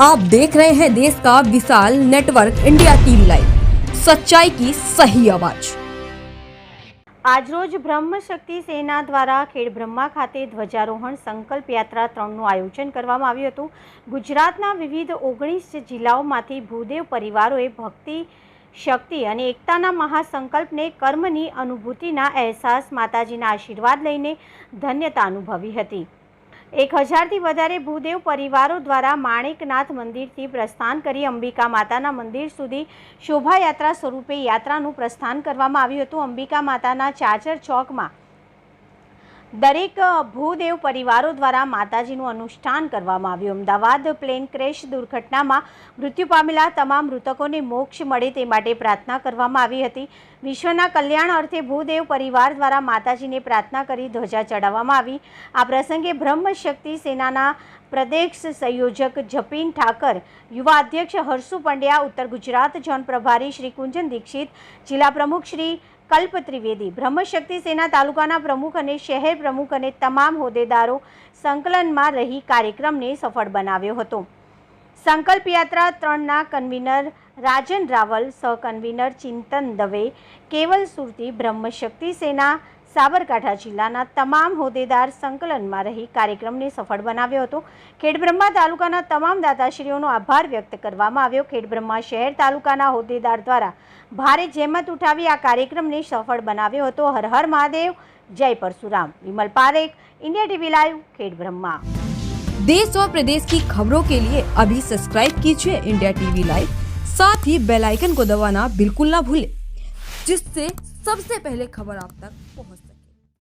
आप देख रहे हैं देश का विशाल नेटवर्क इंडिया टीवी लाइव सच्चाई की सही आवाज આજરોજ બ્રહ્મશક્તિ સેના દ્વારા ખેડ બ્રહ્મા ખાતે ધ્વજારોહણ સંકલ્પ યાત્રા ત્રણનું આયોજન કરવામાં આવ્યું હતું ગુજરાતના વિવિધ ઓગણીસ જિલ્લાઓમાંથી ભૂદેવ પરિવારોએ ભક્તિ શક્તિ અને એકતાના મહાસંકલ્પને કર્મની અનુભૂતિના અહેસાસ માતાજીના આશીર્વાદ લઈને ધન્યતા અનુભવી હતી એક હજારથી વધારે ભૂદેવ પરિવારો દ્વારા માણેકનાથ મંદિરથી પ્રસ્થાન કરી અંબિકા માતાના મંદિર સુધી શોભાયાત્રા સ્વરૂપે યાત્રાનું પ્રસ્થાન કરવામાં આવ્યું હતું. અંબિકા માતાના ચાચર ચોકમાં દરેક ભૂદેવ પરિવારો દ્વારા માતાજીનું અનુષ્ઠાન કરવામાં આવ્યું. અમદાવાદ પ્લેન ક્રેશ દુર્ઘટનામાં મૃત્યુ પામેલા તમામ મૃતકોને મોક્ષ મળે તે માટે પ્રાર્થના કરવામાં આવી હતી. વિશ્વના કલ્યાણ અર્થે ભૂદેવ પરિવાર દ્વારા માતાજીને પ્રાર્થના કરી ધ્વજા ચડાવવામાં આવી. આ પ્રસંગે બ્રહ્મશક્તિ સેનાના પ્રદેશ સંયોજક જપીન ઠાકર, યુવા અધ્યક્ષ હર્ષુ પંડ્યા, ઉત્તર ગુજરાત ઝોન પ્રભારી શ્રી કુંજન દીક્ષિત, જિલ્લા પ્રમુખ શ્રી કલ્પ ત્રિવેદી, બ્રહ્મશક્તિ સેના તાલુકાના પ્રમુખ અને શહેર પ્રમુખ અને તમામ હોદ્દેદારો સંકલનમાં રહી કાર્યક્રમને સફળ બનાવ્યો હતો. સંકલ્પ યાત્રા ત્રણના કન્વીનર રાજન રાવલ સહ કન્વીનર ચિંતન દવે, કેવલ સુરતી બ્રહ્મશક્તિ સેના સાબરકાંઠા જિલ્લાના તમામ હોદ્દેદાર સંકલનમાં રહી કાર્યક્રમને સફળ બનાવ્યો હતો ખેડબ્રહ્મા તાલુકાના તમામ દાતાશ્રીઓનો આભાર વ્યક્ત કરવામાં આવ્યો ખેડબ્રહ્મા શહેર તાલુકાના હોદ્દેદાર દ્વારા ભારે જહેમત ઉઠાવી આ કાર્યક્રમને સફળ બનાવ્યો હતો હર હર મહાદેવ જય Parshuram Vimal Parekh India TV live Khed Brahma देश और प्रदेश की खबरों के लिए अभी सब्सक्राइब कीजिए इंडिया टीवी लाइव साथ ही बेल आइकन को दबाना बिल्कुल ना भूलें जिससे सबसे पहले खबर आप तक पहुंच